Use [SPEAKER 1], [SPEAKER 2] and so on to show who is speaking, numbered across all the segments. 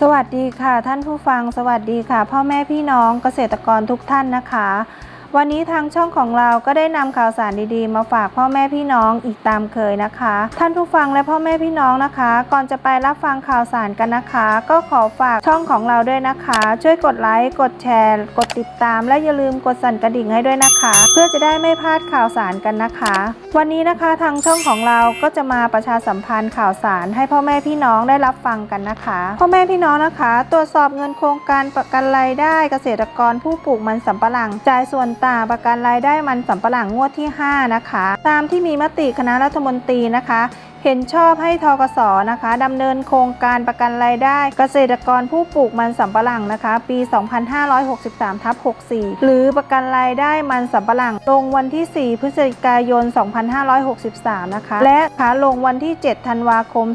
[SPEAKER 1] สวัสดีค่ะท่านผู้ฟัง สวัสดีค่ะ พ่อแม่พี่น้องเกษตรกรทุกท่านนะคะ วันนี้ทางช่องของเราก็ได้นำข่าวสารดีๆ มาฝากพ่อแม่พี่น้องอีกตามเคยนะคะ ท่านผู้ฟังและพ่อแม่พี่น้องนะคะ ก่อนจะไปรับฟังข่าวสารกันนะคะ ก็ขอฝากช่องของเราด้วยนะคะ ช่วยกดไลค์กดแชร์ กดติดตาม และอย่าลืมกดสั่นกระดิ่งให้ด้วยนะคะ เพื่อจะได้ไม่พลาดข่าวสารกันนะคะ วันนี้นะคะทางช่องของเราก็จะมาประชาสัมพันธ์ข่าวสารให้พ่อแม่พี่น้องได้รับฟังกันนะคะ พ่อแม่พี่น้องนะคะ ตรวจสอบเงินโครงการประกันรายได้เกษตรกรผู้ปลูกมันสำปะหลังจ่ายส่วนต่างประกันรายได้มันสำปะหลังงวดที่ 5 นะคะ ตามที่มีมติคณะรัฐมนตรีนะคะ เห็นชอบให้ทกสนะคะดำเนินโครงการประกันรายได้ เกษตรกรผู้ปลูกมันสำปะหลังนะคะ ปี 2563ทับ64 หรือประกันรายได้มันสำปะหลัง ลงวันที่ 4 พฤศจิกายน 2563 นะคะ และขาลงวันที่ 7 ธันวาคม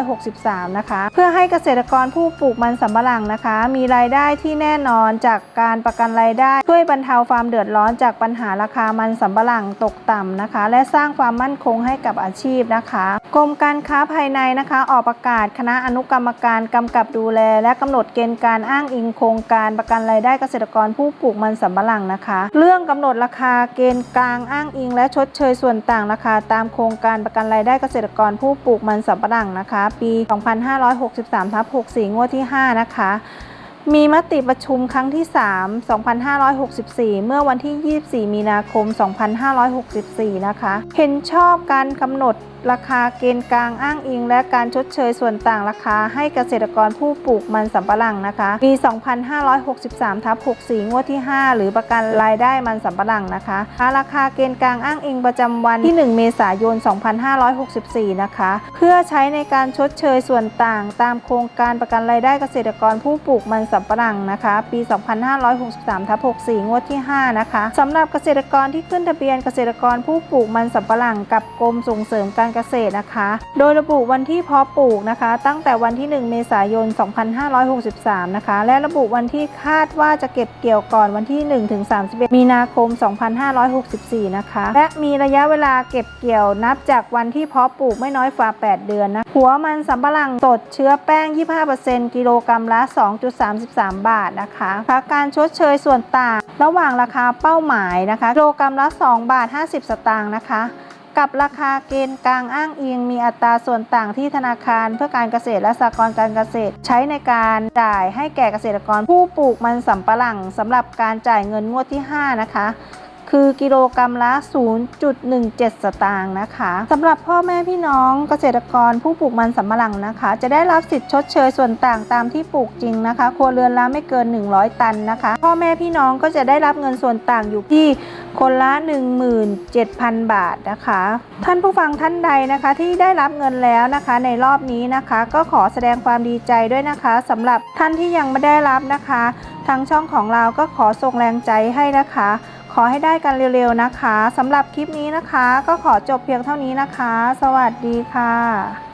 [SPEAKER 1] 2563 นะคะ เพื่อให้เกษตรกรผู้ปลูกมันสำปะหลังนะคะ มีรายได้ที่แน่นอนจากการประกันรายได้ช่วยบรรเทาความความเดือดร้อนจากปัญหาราคามันสำปะหลังตกต่ำนะคะ และสร้างความมั่นคงให้กับอาชีพนะคะกรมการค้าภายในนะคะ ออกประกาศคณะอนุกรรมการกำกับดูแล และกำหนดเกณฑ์การอ้างอิงโครงการประกันรายได้เกษตรกรผู้ปลูกมันสำปะหลังนะคะ เรื่องกำหนดราคาเกณฑ์กลางอ้างอิง และชดเชยส่วนต่างราคา ตามโครงการประกันรายได้เกษตรกรผู้ปลูกมันสำปะหลังนะคะ ปี 2563ทับ64 งวดที่ 5 นะคะ มีมติประชุมครั้งที่ 3 2564 เมื่อวันที่ 24 มีนาคม 2564 นะคะ เห็นชอบการกำหนดราคาเกณฑ์กลางอ้างอิง และการชดเชยส่วนต่างราคาให้เกษตรกรผู้ปลูกมันสำปะหลังนะคะ ปี 2563ทับ64 งวดที่ 5 หรือประกันรายได้มันสำปะหลังนะคะ ราคาเกณฑ์กลางอ้างอิงประจำวันที่ 1 เมษายน 2564 นะคะ เพื่อใช้ในการชดเชยส่วนต่างตามโครงการประกันรายได้เกษตรกรผู้ปลูกมันสำปะหลังนะคะ ปี 2563ทับ64 งวดที่ 5 นะคะสำหรับเกษตรกรที่ขึ้นทะเบียนเกษตรกรผู้ปลูกมันสำปะหลังกับกรมส่งเสริมการเกษตรนะคะ โดยระบุวันที่เพาะปลูกนะคะ ตั้งแต่วันที่ 1 เมษายน 2563 นะคะ และระบุวันที่คาดว่าจะเก็บเกี่ยวก่อนวันที่ 1-31 มีนาคม 2564 นะคะ และมีระยะเวลาเก็บเกี่ยวนับจากวันที่เพาะปลูกไม่น้อยกว่า 8 เดือนนะหัวมันสำปะหลังสดเชื้อแป้ง 25%กิโลกรัมละ 2.3 33 บาทนะคะค่าการชดเชยส่วนต่าง ระหว่างราคาเป้าหมายนะคะกิโลกรัมละ 2 บาท 50 สตางค์นะคะ กับราคาเกณฑ์กลางอ้างอิง มีอัตราส่วนต่างที่ธนาคาร เพื่อการเกษตรและสหกรณ์การเกษตร ใช้ในการจ่ายให้แก่เกษตรกรผู้ปลูกมันสำปะหลังสำหรับการจ่ายเงินงวดที่ 5 นะคะ คือกิโลกรัมละ 0.17 สตางค์นะคะสำหรับพ่อแม่พี่น้องเกษตรกรผู้ปลูกมันสำปะหลังนะคะ จะได้รับสิทธิ์ชดเชยส่วนต่างตามที่ปลูกจริงนะคะ ครัวเรือนละไม่เกิน 100 ตันนะคะ พ่อแม่พี่น้องก็จะได้รับเงินส่วนต่างอยู่ที่คนละ 17,000 บาทนะคะ ท่านผู้ฟังท่านใดนะคะที่ได้รับเงินแล้วนะคะ ในรอบนี้นะคะ ก็ขอแสดงความดีใจด้วยนะคะสำหรับท่านที่ยังไม่ได้รับนะคะ ทางช่องของเราก็ขอส่งแรงใจให้นะคะ ขอให้ได้กันเร็วๆนะคะสำหรับคลิปนี้นะคะ ก็ขอจบเพียงเท่านี้นะคะ สวัสดีค่ะ